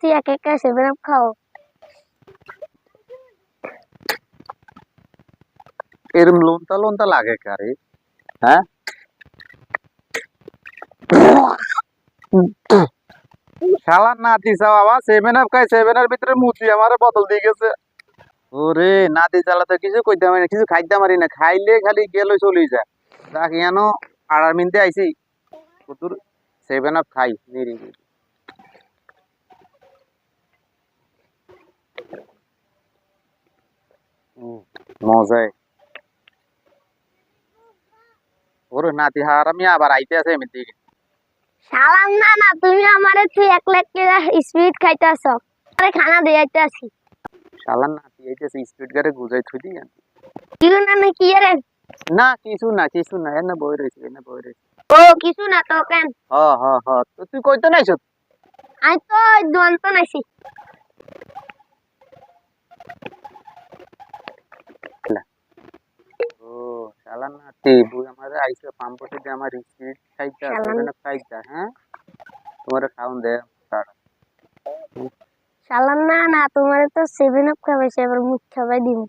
তুই এক এক সেভেন আপ খাও। এরম লোনতা লোনতা লাগে কারে? হ্যাঁ? শালার নাতি চাও আবার সেভেন আপ খাই সেভেন এর ভিতরে মুচি আমার বোতল দিয়ে গেছে। ওরে, নাতি চালা তো কিছু কইতে পারি না, কিছু খাইতে পারি না, খাইলে খালি গেলে চলে যায়। দেখ ইয়ান আড়ার মিনতে আইছি। তোর সেভেন আপ খাই নিরি মজাই। ওরে নাতি হার আমি আবার আইতে আছে এমনি সালাম না না তুমি আমারে তুই এক লাখ টাকা স্পিড খাইতেছ। আরে খানা দিয়ে আইতেছি। শালার নাতি আইতেছে স্পিড গাড়ি গুজাই থুই দিই কি না না কি রে? না কিছু না কিছু না এনে বই রয়েছে এনে বই রয়েছে ও কিছু না তো কেন? হ হ হ তুই কইতো নাইছ? আমি তো দন্ত নাইছি ও শালার নাতি বুই আমারে আমার হ্যাঁ? তোমারে খাওন দে তাড়া না না তোমার তো সেভেন আপ খাবে সেবার মুখ খাবাই দিম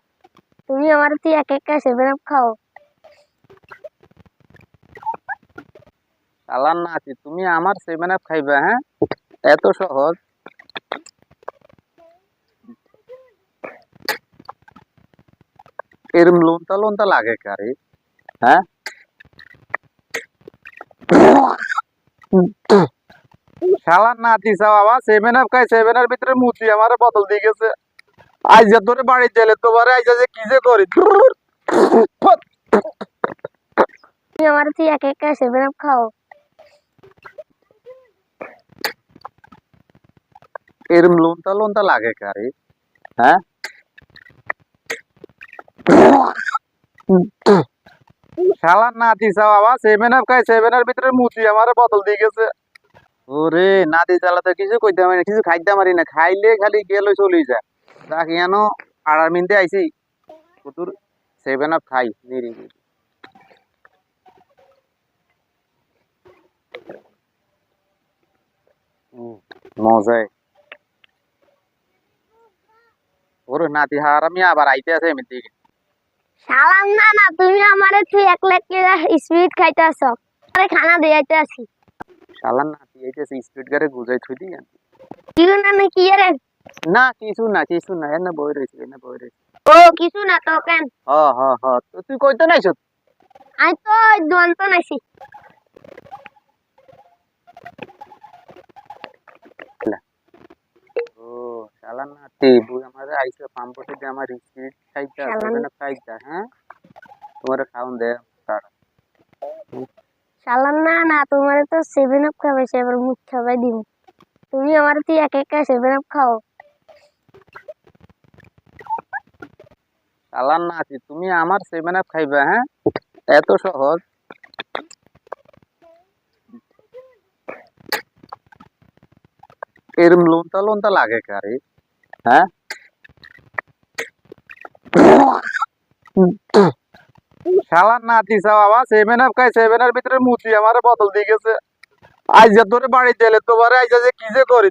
তুমি আমার তুই এক এক সেভেন আপ খাও। শালার নাতি তুমি আমার সেভেন আপ খাইবা হ্যাঁ? এত সহজ। এরম লোনতা লোনতা লাগে কারে? হ্যাঁ? শালার নাতি চাও আবার সেভেন আপ খাই সেভেন এর ভিতরে মুচি আমার বোতল দিয়ে গেছে। যে তোরে বাড়ি গেলে তোমারে আইজা যে কি যে করি। তুমি আমার তুই এক এক সেভেন আপ খাও। এরম লোনতা লোনতা লাগে কারে? হ্যাঁ? শালার নাতি চাও আবার সেভেন আপ খাই সেভেন এর ভিতরে মুচি আমার বোতল দিয়ে গেছে। ওরে নাতি চালাতে কিছু কইতে পারি না, কিছু খাইতে পারি না, খাইলে খালি গেলে চলে যায়। দেখ ইয়ানো, আড়ার মিনতে আইছি। তোর সেভেন আপ খাই, নিরি মজাই। ওরে নাতি হার আমি আবার আইতে আছে এমনি সালাম না না তুমি আমারে তুই এক লাখ স্পিড খাইতেছ। আরে খানা দিয়ে আইতেছি। শালার নাতি আইতেছে স্পিড গাড়ি গুজাই থুই দিই কি না না কি রে? না কিছু না কিছু না এনে বই রয়েছে এনে বই রয়েছে। ও কিছু না তো কেন? হ হ হ তো তুই কইতো নাইছ আমি তো দন্ত নাইছি। ও শালার নাতি বুই পাম্পটে আমার স্পিড হ্যাঁ? তোমার দে না না তোমার তো সেভেন আপ খাবে সেবার মুখ খাবাই দিম। তুমি আমার তুই এক এক সেভেন আপ খাও। শালার নাতি তুমি আমার সেভেন আপ খাইবা হ্যাঁ? এত সহজ। এরম লোনতা লোনতা লাগে কারে হ্যাঁ? শালার নাতি চাও আবার সেভেন আপ খাই সেভেন এর ভিতরে মুচি আমার বোতল দিয়ে গেছে। আইজা তোরে বাড়ি দিলে তোমারে আইজা যে কি যে করি।